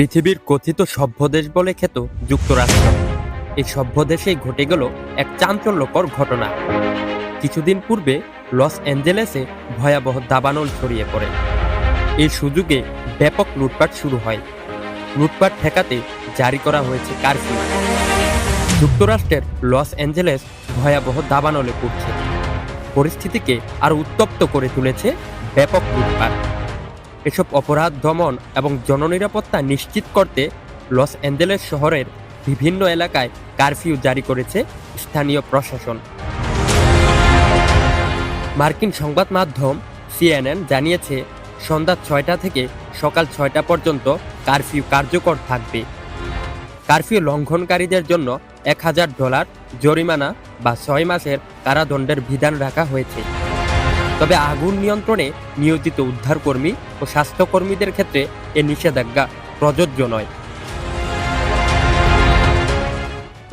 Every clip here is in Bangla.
পৃথিবীর কথিত সভ্য দেশ বলে খ্যাত যুক্তরাষ্ট্র। এই সভ্য দেশেই ঘটে গেল এক চাঞ্চল্যকর ঘটনা। কিছুদিন পূর্বে লস অ্যাঞ্জেলেসে ভয়াবহ দাবানল ছড়িয়ে পড়ে। এই সুযোগে ব্যাপক লুটপাট শুরু হয়। লুটপাট ঠেকাতে জারি করা হয়েছে কারফিউ। যুক্তরাষ্ট্রের লস অ্যাঞ্জেলেস ভয়াবহ দাবানলে পড়ছে। পরিস্থিতিকে আরও উত্তপ্ত করে তুলেছে ব্যাপক লুটপাট। এসব অপরাধ, দমন এবং জননিরাপত্তা নিশ্চিত করতে লস অ্যাঞ্জেলেস শহরের বিভিন্ন এলাকায় কারফিউ জারি করেছে স্থানীয় প্রশাসন। মার্কিন সংবাদ মাধ্যম সিএনএন জানিয়েছে, সন্ধ্যা ছয়টা থেকে সকাল ছয়টা পর্যন্ত কারফিউ কার্যকর থাকবে। কারফিউ লঙ্ঘনকারীদের জন্য এক হাজার ডলার জরিমানা বা ছয় মাসের কারাদণ্ডের বিধান রাখা হয়েছে। তবে আগুন নিয়ন্ত্রণে নিয়োজিত উদ্ধারকর্মী ও স্বাস্থ্যকর্মীদের ক্ষেত্রে এ নিষেধাজ্ঞা প্রযোজ্য নয়।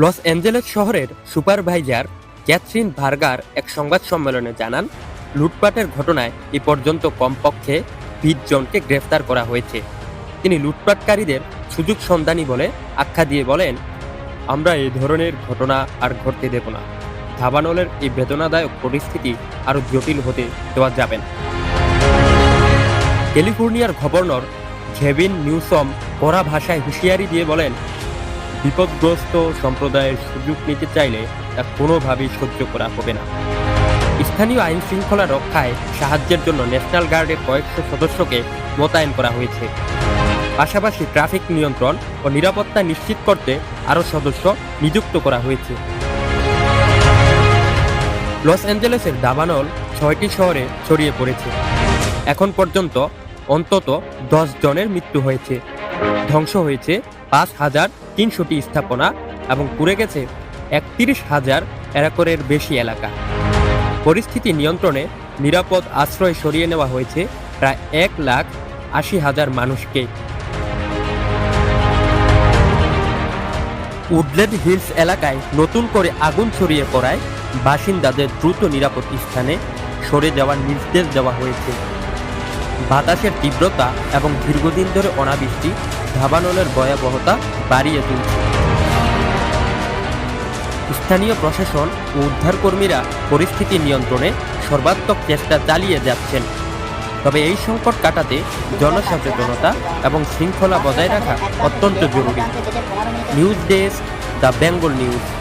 লস অ্যাঞ্জেলেস শহরের সুপারভাইজার ক্যাথরিন ভার্গার এক সংবাদ সম্মেলনে জানান, লুটপাটের ঘটনায় এ পর্যন্ত কমপক্ষে বিশ জনকে গ্রেফতার করা হয়েছে। তিনি লুটপাটকারীদের সুযোগ সন্ধানী বলে আখ্যা দিয়ে বলেন, আমরা এই ধরনের ঘটনা আর ঘটতে দেব না। ধাবানলের এই বেদনাদায়ক পরিস্থিতি আরও জটিল হতে দেওয়া যাবে না। ক্যালিফোর্নিয়ার গভর্নর ঘেভিন নিউসম কড়া ভাষায় হুঁশিয়ারি দিয়ে বলেন, বিপদগ্রস্ত সম্প্রদায়ের সুযোগ নিতে চাইলে তা কোনোভাবেই সহ্য করা হবে না। স্থানীয় আইন শৃঙ্খলা রক্ষায় সাহায্যের জন্য ন্যাশনাল গার্ডের কয়েকশো সদস্যকে মোতায়েন করা হয়েছে। পাশাপাশি ট্রাফিক নিয়ন্ত্রণ ও নিরাপত্তা নিশ্চিত করতে আরও সদস্য নিযুক্ত করা হয়েছে। লস অ্যাঞ্জেলেসের দাবানল ছয়টি শহরে ছড়িয়ে পড়েছে। এখন পর্যন্ত অন্তত দশ জনের মৃত্যু হয়েছে। ধ্বংস হয়েছে পাঁচ হাজার তিনশোটি স্থাপনা এবং পুড়ে গেছে একত্রিশ হাজার একরের বেশি এলাকা। পরিস্থিতি নিয়ন্ত্রণে নিরাপদ আশ্রয় সরিয়ে নেওয়া হয়েছে প্রায় এক লাখ আশি হাজার মানুষকে। উডল্যান্ড হিলস এলাকায় নতুন করে আগুন ছড়িয়ে পড়ায় বাসিন্দাদের দ্রুত নিরাপদ স্থানে সরে যাওয়ার নির্দেশ দেওয়া হয়েছে। বাতাসের তীব্রতা এবং দীর্ঘদিন ধরে অনাবৃষ্টি ধাবানলের ভয়াবহতা বাড়িয়ে তুলছে। স্থানীয় প্রশাসন ও উদ্ধারকর্মীরা পরিস্থিতি নিয়ন্ত্রণে সর্বাত্মক চেষ্টা চালিয়ে যাচ্ছেন। তবে এই সংকট কাটাতে জনসচেতনতা এবং শৃঙ্খলা বজায় রাখা অত্যন্ত জরুরি। News desk the Bengal news.